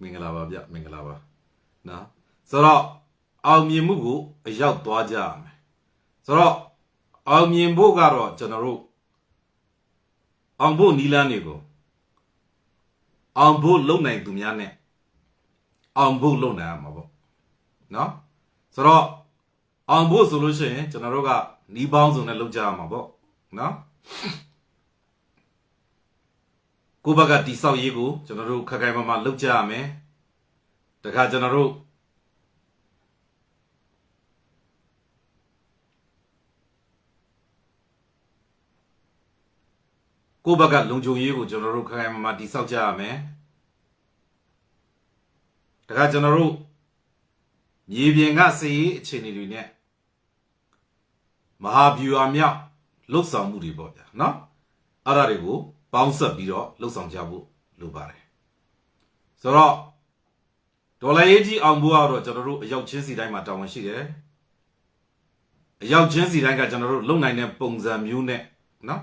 မင်္ဂလာပါဗျမင်္ဂလာပါနော်ဆိုတော့အောင်မြင်မှုကိုအရောက်သွားကြရမယ်ဆိုတော့အောင်မြင်ဖို့ကတော့ကျွန်တော်တို့အောင်ဖို့နီလန်းတွေကိုအောင်ဖို့လုံနိုင်သူများနဲ့အောင်ဖို့လုံနိုင်ရမှာပေါ့နော်ဆိုတော့အောင်ဖို့ဆိုလို့ရှိရင်ကျွန်တော်တို့ကနီးပေါင်းစုံနဲ့လုံကြရမှာပေါ့နော် ကိုယ့်ဘက်ကတိဆောက်ရေးကိုကျွန်တော်တို့ခက်ခိုင်မာမာလုပ်ကြရမယ်တခါကျွန်တော်တို့ကိုယ့်ဘက်ကလုံခြုံရေးကိုကျွန်တော်တို့ခက်ခိုင်မာမာတိဆောက်ကြရမယ်တခါကျွန်တော်တို့မြေပြင်ကစည်ရေးအခြေအနေတွေနဲ့မဟာဗျူဟာမြောက်လှုပ်ဆောင်မှုတွေပေါ့ဗျာနော်အဲ့ဒါတွေကို ပေါင်းဆက်ပြီးတော့လှုပ်ဆောင်ကြဖို့လိုပါတယ်ဆိုတော့ဒေါ်လာရေးကြီးအောင်ဖို့ကတော့ကျွန်တော်တို့အရောက်ချင်းစီတိုင်းမှာတာဝန်ရှိတယ်အရောက်ချင်းစီတိုင်းကကျွန်တော်တို့လုံနိုင်တဲ့ပုံစံမျိုးနဲ့နော်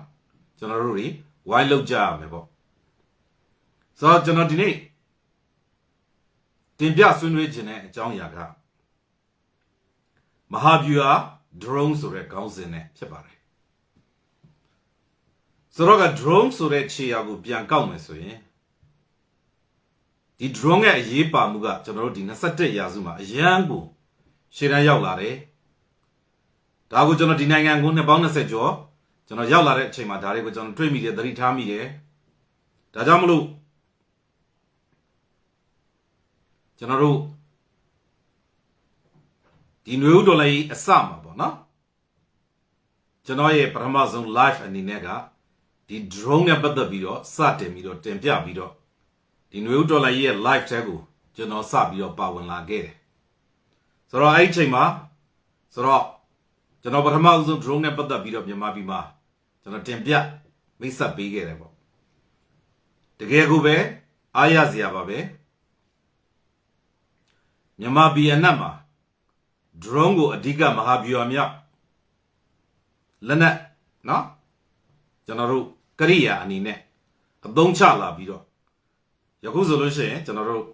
ကျွန်တော်တို့တွေဝိုင်းလောက်ကြရမယ်ပေါ့ဆိုတော့ကျွန်တော်ဒီနေ့တင်ပြဆွေးနွေးခြင်းတဲ့အကြောင်းအရာကမဟာဗျူဟာ drone ဆိုတဲ့ခေါင်းစဉ်နဲ့ဖြစ်ပါတယ် ဆိုတော့က drone ဆိုတဲ့ခြေရာကိုပြန်ကောက်မယ်ဆိုရင်ဒီ drone ရဲ့အရေးပါမှုကကျွန်တော်တို့ဒီ21ရာစုမှာအရန်ကိုရှေ့တန်းရောက်လာတယ်ဒါကိုကျွန်တော်ဒီနိုင်ငံကိုနှစ်ပေါင်း20ကျော်ကျွန်တော်ရောက်လာတဲ့အချိန်မှာဒါတွေကိုကျွန်တော်တွေ့မိတယ်သတိထားမိတယ်ဒါကြောင့်မလို့ကျွန်တော်တို့ဒီနွေဦးဒေါ်လာကြီးအစမှာပေါ့နော်ကျွန်တော်ရဲ့ပထမဆုံး live အနေနဲ့က ဒီ drone နဲ့ပတ်သက်ပြီးတော့စတင်ပြီးတော့တင်ပြပြီးတော့ဒီနွေဦးဒေါ်လာကြီးရဲ့ live ထဲကိုကျွန်တော်စပြီးတော့ပါဝင်လာခဲ့တယ်ဆိုတော့အဲ့ဒီအချိန်မှာဆိုတော့ကျွန်တော်ပထမဆုံး drone နဲ့ပတ်သက်ပြီးတော့မြန်မာပြည်မှာကျွန်တော်တင်ပြမိတ်ဆက်ပေးခဲ့တယ်ပေါ့တကယ်ကိုပဲအားရစရာပါပဲမြန်မာပြည်အနက်မှာ drone ကိုအဓိကမဟာဗျူဟာမြောက်လက်နက်နော်ကျွန်တော်တို့ ကရိယာအနေနဲ့အသုံးချလာပြီးတော့ယခုဆိုလို့ရှိရင်ကျွန်တော်တို့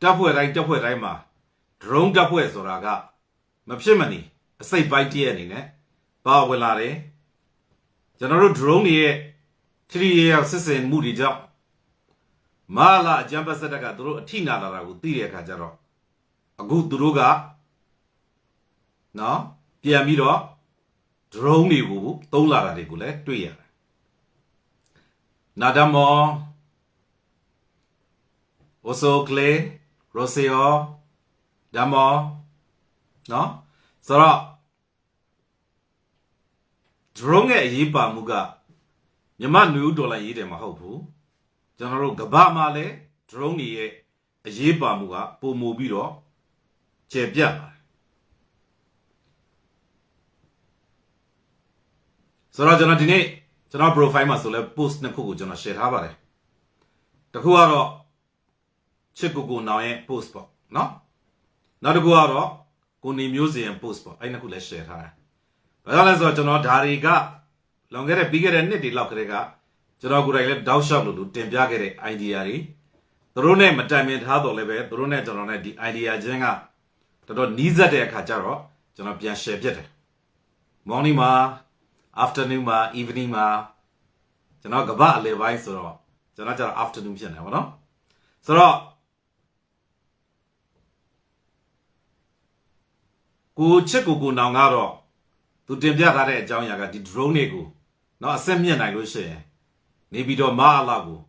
တပ်ဖွဲ့တိုင်းတပ်ဖွဲ့တိုင်းမှာ drone တပ်ဖွဲ့ဆိုတာကမဖြစ်မနေအစိတ်ပိုင်းတည့်ရအနေနဲ့ပါဝင်လာတယ်ကျွန်တော်တို့ drone တွေရဲ့ထရီရရောက်စစ်စင်မှုတွေကြောင့်မာလာအကြံပတ်စက်ကသူတို့အထိနာလာတာကိုသိတဲ့အခါကျတော့အခုသူတို့ကနော်ပြန်ပြီးတော့ drone တွေကိုသုံးလာတာတွေကိုလည်းတွေ့ရတယ် နာဒမောအိုဆိုကလေရိုစီယောဒမောနော်ဆိုတော့ drone ရဲ့အရေးပါမှုကမြမနွေဦးဒေါ်လာရေးတယ်မဟုတ်ဘူးကျွန်တော်တို့ကဘာမှလည်း drone တွေရဲ့အရေးပါမှုကပုံမူပြီးတော့ကျေပြတ်ပါတယ်ဆိုတော့ကျွန်တော်ဒီနေ့ ကျွန်တော် profile မှာဆိုလဲ post နှစ်ခုကိုကျွန်တော် share ထားပါတယ်တစ်ခုကတော့ချစ်ကိုကိုနောင်ရဲ့ post ပေါ့နော်နောက်တစ်ခုကတော့ကိုနေမျိုးစင်ရဲ့ post ပေါ့အဲ့နှစ်ခုလည်း share ထားတယ်ဘာကြောင့်လဲဆိုတော့ကျွန်တော်ဓာရီကလွန်ခဲ့တဲ့ပြီးခဲ့တဲ့နှစ်တွေလောက်ကလေးကကျွန်တော်ကိုယ်တိုင်လည်းတောက်လျှောက်လို့တင်ပြခဲ့တဲ့ idea တွေသူတို့နဲ့မတိုင်ပင်ထားတော့လည်းပဲသူတို့နဲ့ကျွန်တော်နဲ့ဒီ idea ချင်းကတော်တော်နီးစပ်တဲ့အခါကျတော့ကျွန်တော်ပြန် share ပြစ်တယ် morning မှာ afternoon မှာ evening မှာကျွန်တော်ကပအလယ်ပိုင်းဆိုတော့ကျွန်တော်ကျတော့ afternoon ဖြစ်နေပါတော့ဆိုတော့ကိုချစ်ကိုကိုနောင်ကတော့သူတင်ပြထားတဲ့အကြောင်းအရာကဒီ drone တွေကိုနော်အဆက်မြင့်နိုင်လို့ရှိရင်နေပြီးတော့မအလောက်ကို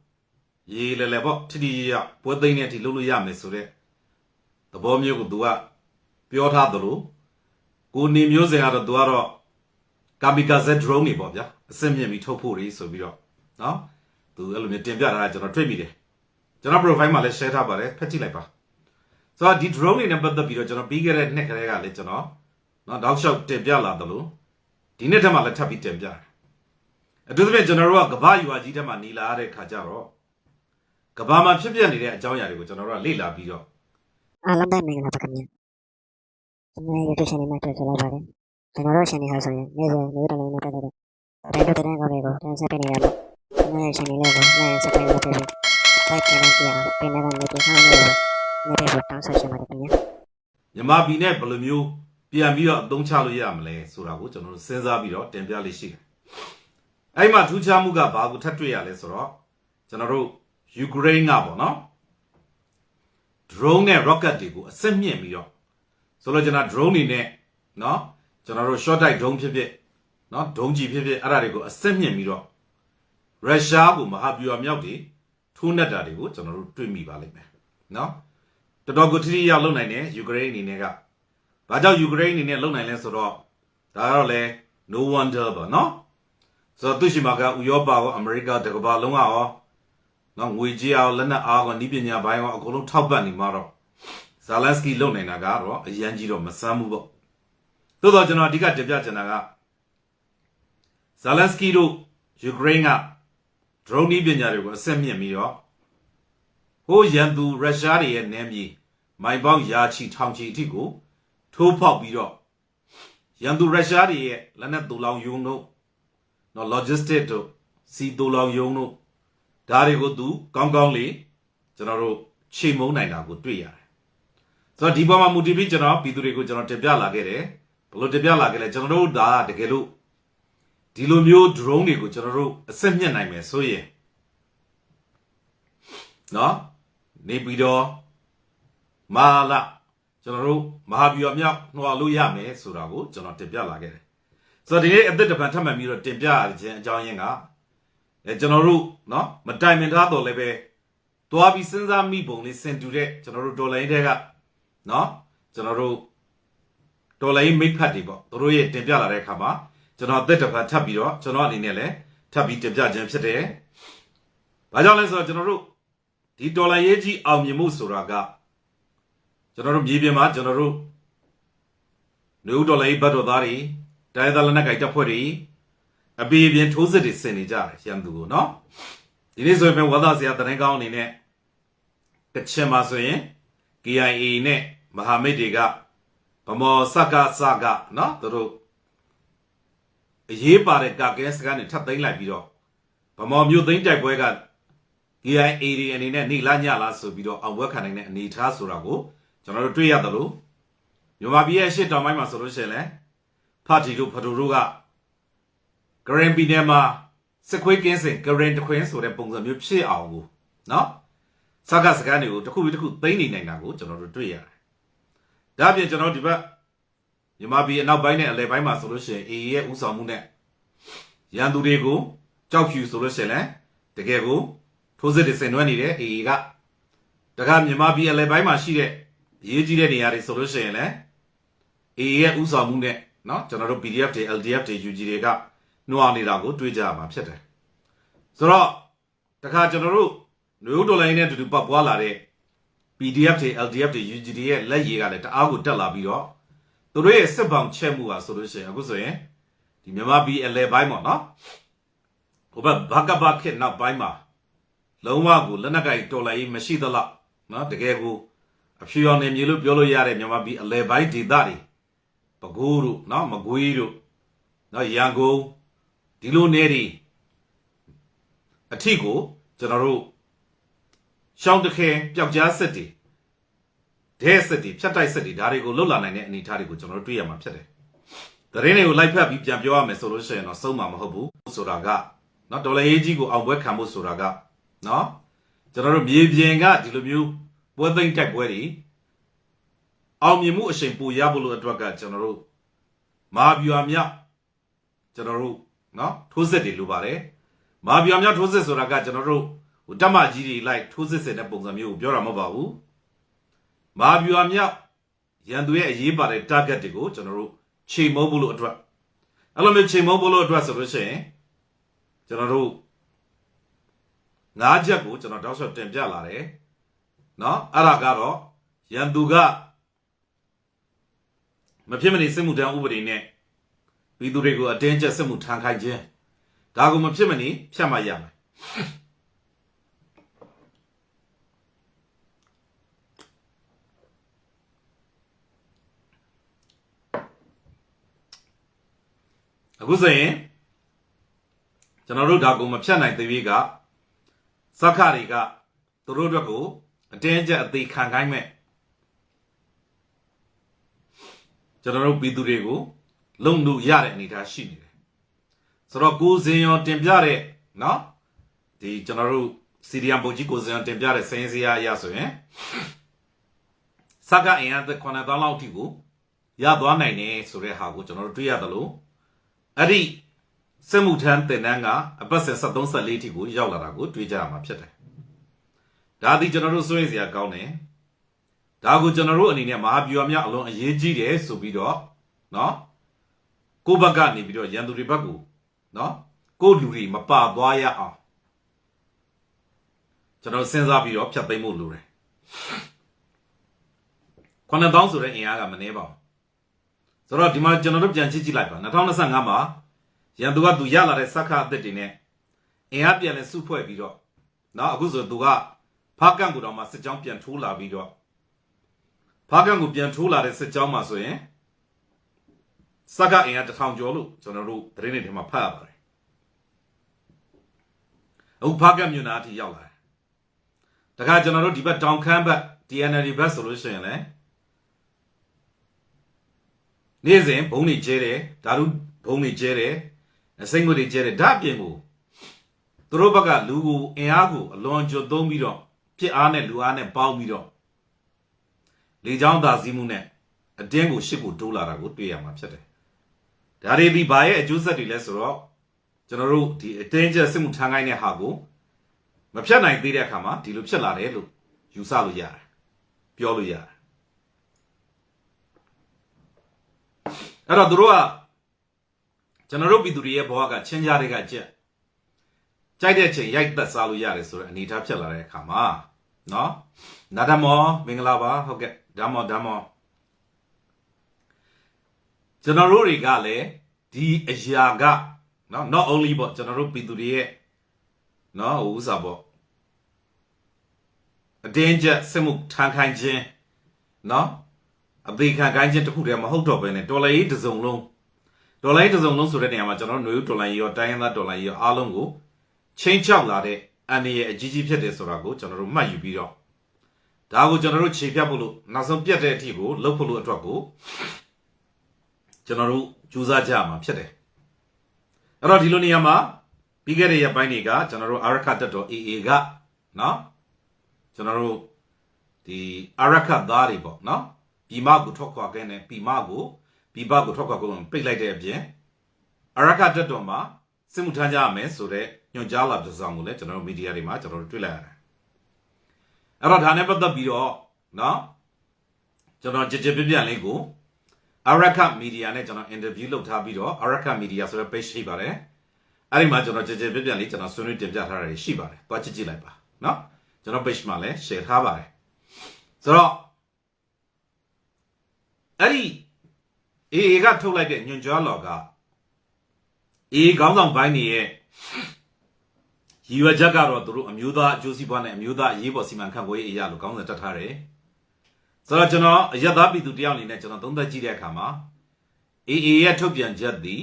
ရေးလဲလဲပေါ့ထီထီရပွဲသိမ်းတဲ့အထိလုပ်လို့ရမယ်ဆိုတဲ့သဘောမျိုးကိုသူကပြောထားသလိုကိုနေမျိုးစင်ကတော့သူကတော့ ကာမီကာဇက်ဒရုန်းတွေပေါ့ဗျာအစစ်မြင့်ပြီးထုတ်ဖို့တွေဆိုပြီးတော့နော်သူအဲ့လိုမျိုးတင်ပြထားတာကျွန်တော်တွေ့မိတယ်ကျွန်တော် profile မှာလည်း share ထားပါတယ်ဖတ်ကြည့်လိုက်ပါဆိုတော့ဒီ drone တွေနဲ့ပတ်သက်ပြီးတော့ကျွန်တော်ပြီးခဲ့တဲ့နှစ်ကလေးကလည်းကျွန်တော်နော်တောက်လျှောက်တင်ပြလာသလိုဒီနှစ်ထက်မှလည်းထပ်ပြီးတင်ပြတယ်အထူးသဖြင့်ကျွန်တော်တို့ကကမ္ဘာယူအကြီးထက်မှနေလာတဲ့ခါကျတော့ကမ္ဘာမှာဖြစ်ပျက်နေတဲ့အကြောင်းအရာတွေကိုကျွန်တော်တို့ကလေ့လာပြီးတော့အားလုံးပဲမင်္ဂလာပါခင်ဗျာကျွန်တော်ရဲ့ YouTube channel မှာတွေ့ကြလိုက်ပါတယ် ကျွန်တော်တို့ channel ဟာဆိုရင်နေ့စဉ်နေ့တိုင်းနဲ့ပတ်သက်တဲ့တိုင်းတို့တဲ့ကောင်းတွေကိုတင်ဆက်ပေးနေရလို့ကျွန်တော်ရဲ့ channel လေးကို like subscribe လုပ်ပေးပြီးတိုက်ချင်တဲ့တရားပြင်နေတဲ့နေပြည်တော်လို့နေပြည်တော်တောင်းဆိုချင်ပါတယ်ခင်ဗျာမြန်မာပြည်နဲ့ဘယ်လိုမျိုးပြန်ပြီးတော့အသုံးချလို့ရမလဲဆိုတာကိုကျွန်တော်တို့စဉ်းစားပြီးတော့တင်ပြလေးရှိတယ်။အဲ့မှာထူးခြားမှုကဘာကိုထပ်တွေ့ရလဲဆိုတော့ကျွန်တော်တို့ယူကရိန်းကပေါ့နော် drone နဲ့ rocket တွေကိုအစစ်မြင့်ပြီးတော့ဆိုလို့ကျွန်တော် drone တွေနဲ့နော် ကျွန်တော်တို့ short type drone ဖြစ်ဖြစ်နော်ဒုံးကြီးဖြစ်ဖြစ်အဲ့ဒါတွေကိုအစစ်မြင့်ပြီးတော့ရုရှားကိုမဟာဗျူဟာမြောက်တွေထိုးနှက်တာတွေကိုကျွန်တော်တို့တွေ့မိပါလိမ့်မယ်နော်တော်တော်ကိုထိထိရောက်လုံနိုင်တယ်ယူကရိန်းအနေနဲ့ကဘာကြောင့်ယူကရိန်းအနေနဲ့လုံနိုင်လဲဆိုတော့ဒါကတော့လေ no wonder ပါနော်ဆိုတော့သူရှိမှာကဥရောပရောအမေရိကတကဘာလုံးကရောနော်ငွေကြေးရောလက်နက်အားကောဤပညာဘိုင်းရောအကုန်လုံးထောက်ပံ့နေမှာတော့ဇာလန်စကီလုံနိုင်တာကတော့အရန်ကြီးတော့မဆမ်းဘူးပေါ့ သို့တော့ကျွန်တော်အဓိကတင်ပြချင်တာကဇာလန်စကီတို့ယူကရိန်းက drone ဤပညာတွေကိုအဆက်မြင့်ပြီးတော့ဟိုရန်သူရုရှားတွေရဲ့နမ်းမြေမိုင်ပေါင်းရာချီထောင်ချီအထိကို ထိုးဖောက်ပြီးတော့ရန်သူရုရှားတွေရဲ့လက်နက်တူလောင်ယုံတို့နော် logistic တို့စီတူလောင်ယုံတို့ဒါတွေကိုသူကောင်းကောင်းလေးကျွန်တော်တို့ချိန်မုံနိုင်တာကိုတွေ့ရတယ်ဆိုတော့ဒီပေါ်မှာမူတည်ပြီးကျွန်တော်ပြည်သူတွေကိုကျွန်တော်တင်ပြလာခဲ့တယ် ဘယ်လိုတင်ပြလာခဲ့လဲကျွန်တော်တို့ဒါတကယ်လို့ဒီလိုမျိုး drone တွေကိုကျွန်တော်တို့အစစ်မြင့်နိုင်မယ်ဆိုရင်နော်နေပြီးတော့မာလာကျွန်တော်တို့မဟာဗျူဟာမြောက်နှွာလို့ရမယ်ဆိုတာကိုကျွန်တော်တင်ပြလာခဲ့တယ်ဆိုတော့ဒီနေ့အသက်တစ်ပံထပ်မှန်ပြီးတော့တင်ပြရခြင်းအကြောင်းရင်းကအဲကျွန်တော်တို့နော်မတိုင်ပင်ထားတော့လည်းပဲတွားပြီးစဉ်းစားမိပုံလေးစင်တူတဲ့ကျွန်တော်တို့ဒေါ်လာရင်းတွေကနော်ကျွန်တော်တို့ ဒေါ်လာရင်းမိတ်ဖတ်တွေပေါ့သူတို့ရဲ့တင်ပြလာတဲ့အခါမှာကျွန်တော်အသက်တစ်ပံထပ်ပြီးတော့ကျွန်တော်အနေနဲ့လည်းထပ်ပြီးတင်ပြခြင်းဖြစ်တယ်ဘာကြောင့်လဲဆိုတော့ကျွန်တော်တို့ဒီဒေါ်လာရေးကြီးအောင်မြင်မှုဆိုတာကကျွန်တော်တို့မြေပြင်မှာကျွန်တော်တို့နယူးဒေါ်လာရေးဘတ်တော်သားတွေတိုင်းသားလက်နက်ကိုင်တပ်ဖွဲ့တွေအပီအပြင်ထိုးစစ်တွေဆင်နေကြတယ်ရန်သူကိုနော်ဒီနေ့ဆိုရင်ဝါသားစရာတရင်ကောင်းအနေနဲ့ကချင်မှာဆိုရင် KIA နဲ့မဟာမိတ်တွေက ဗမောစကစကနော်သူတို့အရေးပါတဲ့ကကဲစကန်တွေထပ်သိမ်းလိုက်ပြီးတော့ဗမောမျိုးသိမ်းတိုက်ပွဲက KIA တွေအနေနဲ့နေလားညလားဆိုပြီးတော့အောင်ဝက်ခံနိုင်တဲ့အနေအထားဆိုတာကိုကျွန်တော်တို့တွေ့ရတယ်လို့မြန်မာပြည်ရဲ့ရှစ်တောင်ပိုင်းမှာဆိုလို့ရှိရင်လည်းဖာတီတို့ဖတိုတို့ကဂရန်ပီနယ်မှာစခွေးကင်းစင်ဂရန်တခွင်းဆိုတဲ့ပုံစံမျိုးဖြစ်အောင်ကိုနော်စကားစကားတွေကိုတစ်ခုပြီးတစ်ခုသိမ့်နေနိုင်တာကိုကျွန်တော်တို့တွေ့ရတယ်။ ဒါအပြင်ကျွန်တော်ဒီဘက်မြန်မာပြည်အနောက်ပိုင်းနဲ့အလယ်ပိုင်းမှာဆိုလို့ရှိရင် AA ရဲ့ဥဆောင်မှုနဲ့ရန်သူတွေကိုကြောက်ဖြူဆိုလို့ရှိရင်လည်းတကယ်ကို ထိုးစစ်တွေဆင်နွှဲနေတဲ့ AA ကတခါမြန်မာပြည်အလဲပိုင်းမှာရှိတဲ့အရေးကြီးတဲ့နေရာတွေဆိုလို့ရှိရင်လည်း AA ရဲ့ဥဆောင်မှုနဲ့เนาะကျွန်တော်တို့ PDF တွေ LDF တွေ UG တွေကနှွာနေတာကိုတွေးကြရမှာဖြစ်တယ်ဆိုတော့တခါကျွန်တော်တို့နယူးဒေါ်လာရင်းနဲ့အတူတူပတ်ပွားလာတဲ့ PDF တွေ LDF တွေ UG တွေရဲ့လက်ရည်ကလည်းတအားကိုတက်လာပြီးတော့သူတို့ရဲ့စစ်ပောင်ချက်မှုဟာဆိုလို့ရှိရင်အခုဆိုရင်ဒီမြန်မာပြည်အလဲပိုင်းပေါ့နော်ဟိုဘက်ဘာကဘာခေတ်နောက်ပိုင်းမှာလုံးဝကိုလက်နက်ကင်တော်လိုက်ရေးမရှိသလောက်နော်တကယ်ကိုအဖြူရောင်နေမြေလို့ပြောလို့ရတဲ့မြန်မာပြည်အလဲပိုင်းဒေသတွေပကိုးတို့နော်မကွေးတို့နော်ရန်ကုန်ဒီလိုနေတွေအထီကိုကျွန်တော်တို့ ရှောင်းတခဲပျောက်ကြားစစ်တွေဒဲစစ်တွေဖြတ်တိုက်စစ်တွေဒါတွေကိုလွတ်လာနိုင်တဲ့အနေအထားတွေကိုကျွန်တော်တို့တွေ့ရမှာဖြစ်တယ်။သတင်းတွေကိုလိုက်ဖက်ပြီးပြန်ပြောရမယ်ဆိုလို့ရှိရင်တော့ဆုံးမှာမဟုတ်ဘူးဆိုတာကနော်ဒေါ်လာရေးကြီးကိုအောင်ပွဲခံဖို့ဆိုတာကနော်ကျွန်တော်တို့မြေပြင်ကဒီလိုမျိုးပွဲသိမ့်တက်ပွဲတွေအောင်မြင်မှုအရှိန်ပိုရဖို့လို့အတွက်ကကျွန်တော်တို့မဟာဗျူဟာမြောက်ကျွန်တော်တို့နော်ထိုးစစ်တွေလိုပါတယ်မဟာဗျူဟာမြောက်ထိုးစစ်ဆိုတာကကျွန်တော်တို့ ဟိုတက်မကြီးတွေလိုက်ထိုးစစ်ဆင်တဲ့ပုံစံမျိုးကိုပြောတာမဟုတ်ပါဘူး။မာဗျူဟာမြောက်ရန်သူရဲ့အရေးပါတဲ့ target တွေကိုကျွန်တော်တို့ချိန်မုံဖို့လို့အတွက်အဲ့လိုမျိုးချိန်မုံဖို့လို့အတွက်ဆိုလို့ရှိရင်ကျွန်တော်တို့ငါးချက်ကိုကျွန်တော်တောက်လျှောက်တင်ပြလာတယ်။နော်အဲ့ဒါကတော့ရန်သူကမဖြစ်မနေစစ်မှုထမ်းဥပဒေနဲ့ပြည်သူတွေကိုအတင်းကျပ်စစ်မှုထမ်းခိုင်းခြင်းဒါကိုမဖြစ်မနေဖြတ်မှတ်ရမယ်။ အခုဆိုရင်ကျွန်တော်တို့ဒါကိုမဖြတ်နိုင်သေးသေးက စက္ခတွေက သူတို့အတွက်ကိုအတင်းအကျပ်အသေးခံခိုင်းမဲ့ကျွန်တော်တို့ပြည်သူတွေကိုလုံလို့ရတဲ့အနေအထားရှိနေတယ်ဆိုတော့ကိုစင်ရောတင်ပြတဲ့เนาะဒီကျွန်တော်တို့စီရီယံပုံကြီးကိုစင်ရောတင်ပြတဲ့စင်းစရာအရဆိုရင်စကအင်အားသက်9000လောက်အထိကိုရသွားနိုင်တယ်ဆိုတဲ့ဟာကိုကျွန်တော်တို့တွေ့ရတယ်လို့ အဲ့ဒီစစ်မှုထမ်းတင်တန်းကအပတ်စဉ်73 74ထိကိုရောက်လာတာကိုတွေ့ကြရမှာဖြစ်တယ်။ဒါသည်ကျွန်တော်တို့စိုးရိမ်စရာကောင်းတယ်။ဒါကိုကျွန်တော်တို့အနေနဲ့မဟာဗျူဟာမြောက်အလွန်အရေးကြီးတယ်ဆိုပြီးတော့နော်ကိုဘက်ကနေပြီးတော့ရန်သူတွေဘက်ကိုနော်ကိုလူတွေမပါသွားရအောင်ကျွန်တော်စဉ်းစားပြီးတော့ဖြတ်သိမ်းဖို့လိုတယ်။9000ဆိုတဲ့အင်အားကမနည်းပါဘူး ဆိုတော့ဒီမှာကျွန်တော်တို့ပြန်ကြည့်ကြည့်လိုက်ပါ2025မှာရန်သူကသူရလာတဲ့စက္ခအသစ်တွေနဲ့အင်အားပြန်လဲစုဖွဲ့ပြီးတော့နော်အခုဆိုသူကဖားကန့်ကိုတော့မှစစ်ကြောင်းပြန်ထိုးလာပြီးတော့ဖားကန့်ကိုပြန်ထိုးလာတဲ့စစ်ကြောင်းမှာဆိုရင်စက္ခအင်အားတစ်ထောင်ကျော်လို့ကျွန်တော်တို့သတင်းတွေထဲမှာဖတ်ရပါတယ်အခုဖားကန့်မြို့နာအထိရောက်လာတယ်ဒါကကျွန်တော်တို့ဒီဘက်တောင်ခမ်းဘက် DNL ဘက်ဆိုလို့ရှိရင်လည်း နေ့စဉ်ဘုံတွေကျဲတယ်ဓာတုဘုံတွေကျဲတယ်အစိမ့်ငွေတွေကျဲတယ်ဓာတ်ပြင်ကိုသူတို့ဘက်ကလူကိုအင်အားကိုအလွန်ကျွတ်သုံးပြီးတော့ပြစ်အားနဲ့လူအားနဲ့ပေါင်းပြီးတော့လေချောင်းသာစည်းမှုနဲ့အတင်းကိုရှစ်ကိုတိုးလာတာကိုတွေ့ရမှာဖြစ်တယ်ဒါတွေဒီဘာရဲ့အကျိုးဆက်တွေလဲဆိုတော့ကျွန်တော်တို့ဒီအတင်းကျပ်စစ်မှုထမ်းခိုင်းတဲ့ဟာကိုမဖြတ်နိုင်သေးတဲ့အခါမှာဒီလိုဖြစ်လာတယ်လို့ယူဆလို့ရတယ်ပြောလို့ရတယ် အဲ့တော့သူတို့ကကျွန်တော်တို့ပြည်သူတွေရဲ့ဘဝကချင်းကြားတွေကကြက်ကြိုက်တဲ့ချိန်ရိုက်သက်စားလို့ရတယ်ဆိုတော့အနေထားဖြစ်လာတဲ့အခါမှာနော်နာဒမောမင်္ဂလာပါဟုတ်ကဲ့ဓမ္မောဓမ္မောကျွန်တော်တို့တွေကလည်းဒီအရာကနော် not only ပေါ့ကျွန်တော်တို့ပြည်သူတွေရဲ့နော်ဥစားပေါ့အတင်းကျပ်စစ်မှုထမ်းခိုင်းခြင်းနော် အသေးခံခိုင်းခြင်းတခုတည်းမဟုတ်တော့ဘဲနဲ့တော်လိုင်းတစ်စုံလုံးဒေါ်လာတစ်စုံလုံးဆိုတဲ့နေရာမှာကျွန်တော်တို့ຫນွေဦးဒေါ်လာကြီးရောတိုင်းရင်းသားဒေါ်လာကြီးရောအားလုံးကိုချင်းချောက်လာတဲ့အန်ဒီရဲ့အကြီးကြီးဖြစ်တယ်ဆိုတာကိုကျွန်တော်တို့မှတ်ယူပြီးတော့ဒါကိုကျွန်တော်တို့ခြေဖြတ်ဖို့လို့နောက်ဆုံးပြတ်တဲ့အထိကိုလှုပ်ဖို့လို့အတွက်ကိုကျွန်တော်တို့ကြိုးစားကြရမှာဖြစ်တယ်အဲ့တော့ဒီလိုနေရာမှာပြီးခဲ့တဲ့ရက်ပိုင်းတွေကကျွန်တော်တို့အာရခတက်တော် AA ကနော်ကျွန်တော်တို့ဒီအာရခသားတွေပေါ့နော် ပြည်မကိုထွက်ခွာခဲ့တဲ့ပြည်မကိုပြည်ပကိုထွက်ခွာကုန်ပိတ်လိုက်တဲ့အပြင်အရခတက်တော်မှာစစ်မှုထမ်းကြရမယ်ဆိုတော့ညွှန်ကြားလာတဲ့ဆောင်ကိုလည်းကျွန်တော်တို့မီဒီယာတွေမှာကျွန်တော်တို့တွေ့လိုက်ရတယ်အဲ့တော့ဒါနဲ့ပတ်သက်ပြီးတော့နော်ကျွန်တော်ကြည်ကြည်ပြပြလေးကိုအရခမီဒီယာနဲ့ကျွန်တော်အင်တာဗျူးလုပ်ထားပြီးတော့အရခမီဒီယာဆိုတဲ့ page ရှိပါတယ်အဲ့ဒီမှာကျွန်တော်ကြည်ကြည်ပြပြလေးကျွန်တော်ဆွေးနွေးတင်ပြထားတာရှိပါတယ်သွားကြည့်ကြည့်လိုက်ပါနော်ကျွန်တော် page မှာလည်း share ထားပါတယ်ဆိုတော့ အဲ့ဒီ AA ကထုတ်လိုက်တဲ့ညွန်ကြားလော်က AA ခေါင်းဆောင်ပိုင်းတွေရဲ့ရည်ရွယ်ချက်ကတော့သူတို့အမျိုးသားအကျိုးစီးပွားနဲ့အမျိုးသားအရေးပေါ်စီမံခန့်ခွဲရေးအရာလို့ခေါင်းစဉ်တက်ထားတယ်။ဆိုတော့ကျွန်တော်အယက်သားပြည်သူတယောက်အနေနဲ့ကျွန်တော်သုံးသပ်ကြည့်တဲ့အခါမှာ AA ရဲ့ထုတ်ပြန်ချက်သည်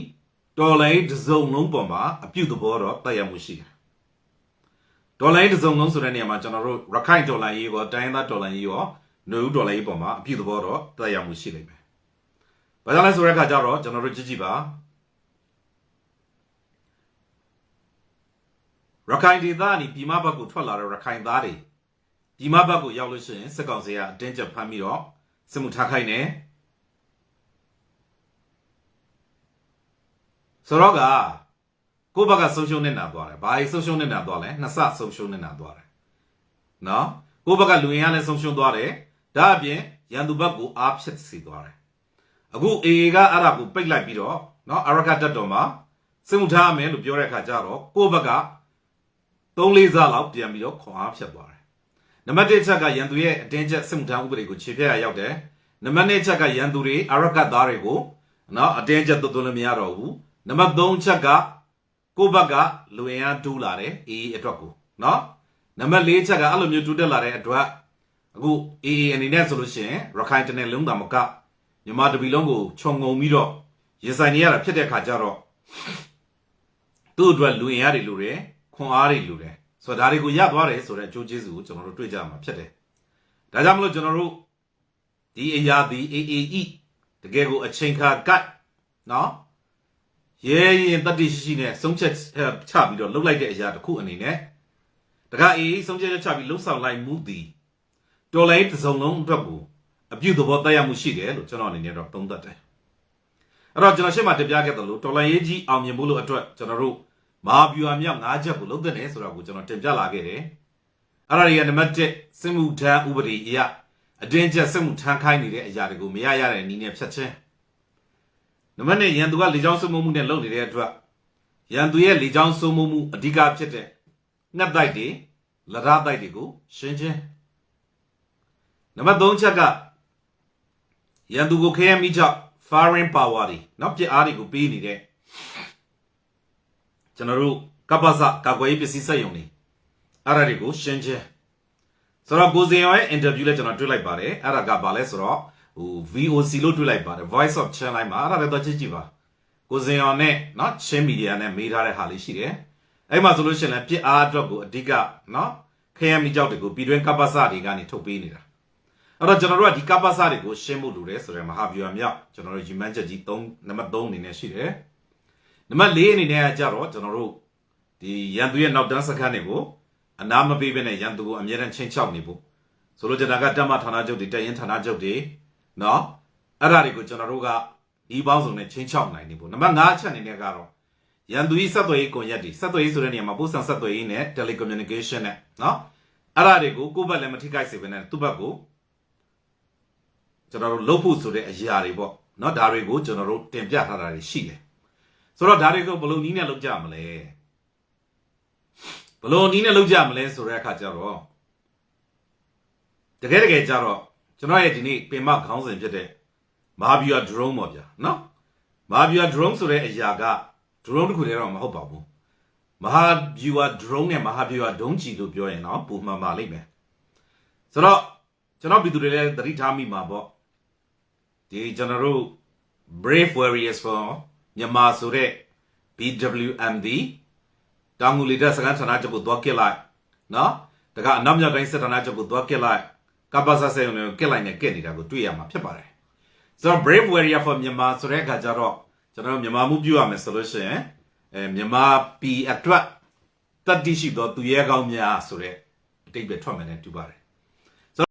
တော်လိုင်းတစ်စုံလုံးပေါ်မှာအပြုတ်သဘောတော့တက်ရောက်မှုရှိတယ်။ဒေါ်လာရေးတစ်စုံလုံးဆိုတဲ့နေရာမှာကျွန်တော်တို့ရခိုင်ဒေါ်လာရေးရောတိုင်းရင်းသားဒေါ်လာရေးရော နှွေဦးဒေါ်လာရေးပေါ်မှာအပြုတ်သဘောတော့တက်ရောက်မှုရှိလိမ့်မယ်။ဘာကြောင့်လဲဆိုတဲ့အခါကျတော့ကျွန်တော်တို့ကြည့်ကြည့်ပါရခိုင်ဒေသကနေပြည်မဘက်ကိုထွက်လာတဲ့ရခိုင်သားတွေပြည်မဘက်ကိုရောက်လို့ရှိရင်စစ်ကောင်စီကအတင်းကျပ်ဖမ်းပြီးတော့စစ်မှုထားခိုင်းတယ်ဆိုတော့ကကိုယ့်ဘက်ကဆုံးရှုံးနေတာသွားတယ်။ဘာကြီးဆုံးရှုံးနေတာသွားလဲနှစ်ဆဆုံးရှုံးနေတာသွားတယ်။နော်ကိုယ့်ဘက်ကလူရင်ရလည်းဆုံးရှုံးသွားတယ်။ ဒါအပြင်ရန်သူဘက်ကိုအားဖြစ်စေသွားတယ်။အခု AA ကအဲ့ဒါကိုပိတ်လိုက်ပြီးတော့နော်အရကတက်တော်မှာစစ်မှုထားရမယ်လို့ပြောတဲ့အခါကျတော့ကိုယ့်ဘက်က3လေးစားလောက်ပြန်ပြီးတော့ခွန်အားဖြစ်သွားတယ်။နံပါတ်1ချက်ကရန်သူရဲ့အတင်းကျပ်စစ်မှုထမ်းဥပဒေကိုခြေဖြတ်ရရောက်တယ်။နံပါတ်2ချက်ကရန်သူတွေအရကသားတွေကိုနော်အတင်းကျပ်သွတ်သွင်းလို့မရတော့ဘူး။နံပါတ်3ချက်ကကိုယ့်ဘက်ကလူရင်အားတူးလာတယ်အေးအတွက်ကိုနော်။နံပါတ်4ချက်ကအဲ့လိုမျိုးတူးတက်လာတဲ့အတွက် အခုအေးအနေနဲ့ဆိုလို့ရှိရင်ရခိုင်တနယ်လုံးတာမကမြန်မာတပီလုံးကိုခြုံငုံပြီးတော့ရင်ဆိုင်နေရတာဖြစ်တဲ့ခါကျတော့သူ့အတွက်လူရင်အားတွေလူတယ်ခွန်အားတွေလူတယ်ဆိုတော့ဒါတွေကိုရသွားတယ်ဆိုတဲ့အကျိုးကျေးဇူးကိုကျွန်တော်တို့တွေ့ကြမှာဖြစ်တယ်ဒါကြောင့်မလို့ကျွန်တော်တို့ဒီအရာဒီ AAE တကယ်ကိုအချိန်ခါကတ်နော်ရဲရင်တတိရှိရှိနဲ့ဆုံးဖြတ်ချပြီးတော့လှုပ်လိုက်တဲ့အရာတစ်ခုအနေနဲ့တခါအေးဆုံးဖြတ်ချက်ချပြီးလှုပ်ဆောင်လိုက်မှုသည် တော်လိုင်းတစ်စုံလုံးအတွက်ကိုအပြုသဘောတက်ရောက်မှုရှိတယ်လို့ကျွန်တော်အနေနဲ့တော့သုံးသပ်တယ်အဲ့တော့ကျွန်တော်ရှင်းမှတင်ပြခဲ့တယ်လို့တော်လိုင်းရေးကြီးအောင်မြင်ဖို့လို့အတွက်ကျွန်တော်တို့မဟာဗျူဟာမြောက်၅ချက်ကိုလုပ်တဲ့တယ်ဆိုတော့ကိုကျွန်တော်တင်ပြလာခဲ့တယ်အဲ့ဒါတွေကနံပါတ်1စစ်မှုထမ်းဥပဒေအရအတင်းကျပ်စစ်မှုထမ်းခိုင်းနေတဲ့အရာတွေကိုမရရတဲ့နည်းနဲ့ဖြတ်ချင်းနံပါတ်2ရန်သူကလေကြောင်းစုံမှုနဲ့လုပ်နေတဲ့အတွက်ရန်သူရဲ့လေကြောင်းစုံမှုအဓိကဖြစ်တဲ့ငှက်တိုက်တွေလရတိုက်တွေကိုရှင်းချင်း နံပါတ်3ချက်ကရန်သူကိုခဲယမ်းမိကြောင့် firing power တွေနောက်ပြစ်အားတွေကိုပေးနေတဲ့ကျွန်တော်တို့ကပ္ပစကာကွယ်ရေးပစ္စည်းစက်ရုံတွေအဲ့ဒါတွေကိုရှင်းချင်းဆိုတော့ကိုစင်ရောရဲ့ interview လဲကျွန်တော်တွေ့လိုက်ပါတယ်အဲ့ဒါကဘာလဲဆိုတော့ဟို VOC လို့တွေ့လိုက်ပါတယ် Voice of Channel မှာအဲ့ဒါလည်းတော့ကြည့်ကြည့်ပါကိုစင်ရောနဲ့เนาะချင်းမီဒီယာနဲ့မေးထားတဲ့ဟာလေးရှိတယ်အဲ့မှာဆိုလို့ရှိရင်လည်းပြစ်အားအတွက်ကိုအဓိကเนาะခရမ်းမိကြောက်တွေကိုပြည်တွင်းကပ္ပစတွေကနေထုတ်ပေးနေတာ အဲ့တော့ကျွန်တော်တို့ကဒီကပ္ပစတွေကိုရှင်းဖို့လိုတယ်ဆိုတော့မဟာဗျူဟာမြောက်ကျွန်တော်တို့ယူမန်းချက်ကြီး3နံပါတ်3အနေနဲ့ရှိတယ်။နံပါတ်4အနေနဲ့ကကြတော့ကျွန်တော်တို့ဒီရန်သူရဲ့နောက်တန်းစခန်းတွေကိုအနာမပေးဘဲနဲ့ရန်သူကိုအမြဲတမ်းချင်းချောက်နေဖို့ဆိုလိုချင်တာကတက်မဌာနချုပ်တွေတက်ရင်ဌာနချုပ်တွေနော်အဲ့ဒါတွေကိုကျွန်တော်တို့ကဒီပေါင်းစုံနဲ့ချင်းချောက်နိုင်နေဖို့နံပါတ်5ချက်အနေနဲ့ကတော့ရန်သူ၏ဆက်သွယ်ရေးကွန်ရက်တွေဆက်သွယ်ရေးဆိုတဲ့နေရာမှာပို့ဆောင်ဆက်သွယ်ရေးနဲ့ telecommunication နဲ့နော်အဲ့ဒါတွေကိုကိုယ့်ဘက်လည်းမထိခိုက်စေဘဲနဲ့သူ့ဘက်ကို ကျွန်တော်တို့လုပ်ဖို့ဆိုတဲ့အရာတွေပေါ့เนาะဒါတွေကိုကျွန်တော်တို့တင်ပြထားတာတွေရှိတယ်ဆိုတော့ဒါတွေကိုဘယ်လိုနည်းနဲ့လုပ်ကြမလဲဘယ်လိုနည်းနဲ့လုပ်ကြမလဲဆိုတဲ့အခါကျတော့တကယ်တကယ်ကျတော့ကျွန်တော်ရဲ့ဒီနေ့ပင်မခေါင်းစဉ်ဖြစ်တဲ့မဟာဗျူဟာ drone ပေါ့ဗျာเนาะမဟာဗျူဟာ drone ဆိုတဲ့အရာက drone တစ်ခုတည်းတော့မဟုတ်ပါဘူးမဟာဗျူဟာ drone နဲ့မဟာဗျူဟာဒုံးကျည်လို့ပြောရင်တော့ပုံမှန်ပါလိမ့်မယ်ဆိုတော့ကျွန်တော်ပြည်သူတွေလည်းသတိထားမိမှာပေါ့ ဒီကျွန်တော်တို့ Brave Warriors for မြန်မာဆိုတဲ့ BWMD တောင်ငူလီတက်စကန်ဌာနချုပ်ကိုသွားကစ်လိုက်နော်တကအနောက်မြောက်တိုင်းစစ်ဌာနချုပ်ကိုသွားကစ်လိုက်ကပ္ပစဆေုံကိုကစ်လိုက်နဲ့ကစ်နေတာကိုတွေ့ရမှာဖြစ်ပါတယ်ဆိုတော့ Brave Warrior for မြန်မာဆိုတဲ့အခါကျတော့ကျွန်တော်တို့မြန်မာမှုပြုရမယ်ဆိုလို့ရှိရင်အဲမြန်မာပြည်အတွက်တတ်တိရှိသောသူရဲကောင်းများဆိုတဲ့အတိတ်ပဲထွက်မယ်နဲ့တူပါတယ်